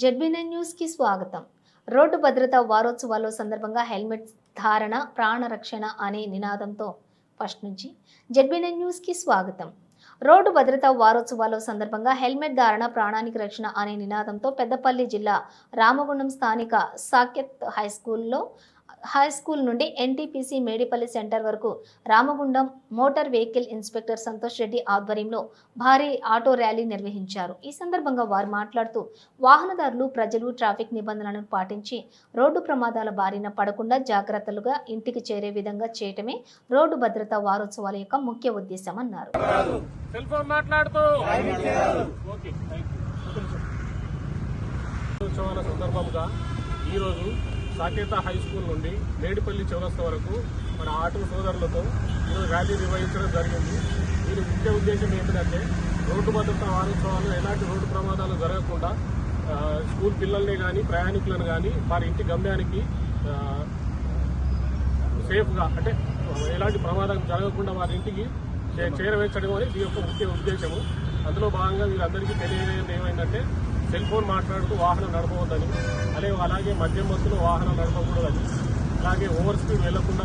జెడ్బీనైన్ న్యూస్కి స్వాగతం. రోడ్డు భద్రతా వారోత్సవాల్లో సందర్భంగా హెల్మెట్ ధారణ ప్రాణ రక్షణ అనే నినాదంతో ఫస్ట్ నుంచి జెడ్బీనైన్ న్యూస్కి స్వాగతం. రోడ్డు భద్రతా వారోత్సవాల సందర్భంగా హెల్మెట్ ధారణ ప్రాణానికి రక్షణ అనే నినాదంతో పెద్దపల్లి జిల్లా రామగుండం స్థానిక సాకెత్ హై స్కూల్లో హై స్కూల్ నుండి ఎన్టీపీసీ మేడిపల్లి సెంటర్ వరకు Ramagundam motor vehicle inspector Santosh Reddy ఆధ్వర్యంలో భారీ ఆటో ర్యాలీ నిర్వహించారు. ఈ సందర్భంగా వారు మాట్లాడుతూ వాహనదారులు ప్రజలు ట్రాఫిక్ నిబంధనలను పాటించి రోడ్డు ప్రమాదాల బారిన పడకుండా జాగ్రత్తలుగా ఇంటికి చేరే విధంగా చేయటమే రోడ్డు భద్రతా వారోత్సవాల యొక్క ముఖ్య ఉద్దేశం అన్నారు. సందర్భంగా ఈరోజు సాకేత హై స్కూల్ నుండి మేడిపల్లి చౌరస్తా వరకు మన ఆటో సోదరులతో ఈరోజు ర్యాలీ నిర్వహించడం జరిగింది. దీని ముఖ్య ఉద్దేశం ఏంటంటే రోడ్డు భద్రతా వారోత్సవాలు ఎలాంటి రోడ్డు ప్రమాదాలు జరగకుండా స్కూల్ పిల్లల్ని కానీ ప్రయాణికులను కానీ వారి ఇంటి గమ్యానికి సేఫ్గా అంటే ఎలాంటి ప్రమాదం జరగకుండా వారి ఇంటికి చే- చేరవేర్చడం అనేది ఈ యొక్క ముఖ్య ఉద్దేశము. అందులో భాగంగా వీరందరికీ తెలియజేయడం ఏమైందంటే సెల్ ఫోన్ మాట్లాడుతూ వాహనం నడపవద్దని అలాగే అలాగే మద్యం మత్తులో వాహనం నడపకూడదని అలాగే ఓవర్ స్పీడ్ వెళ్ళకుండా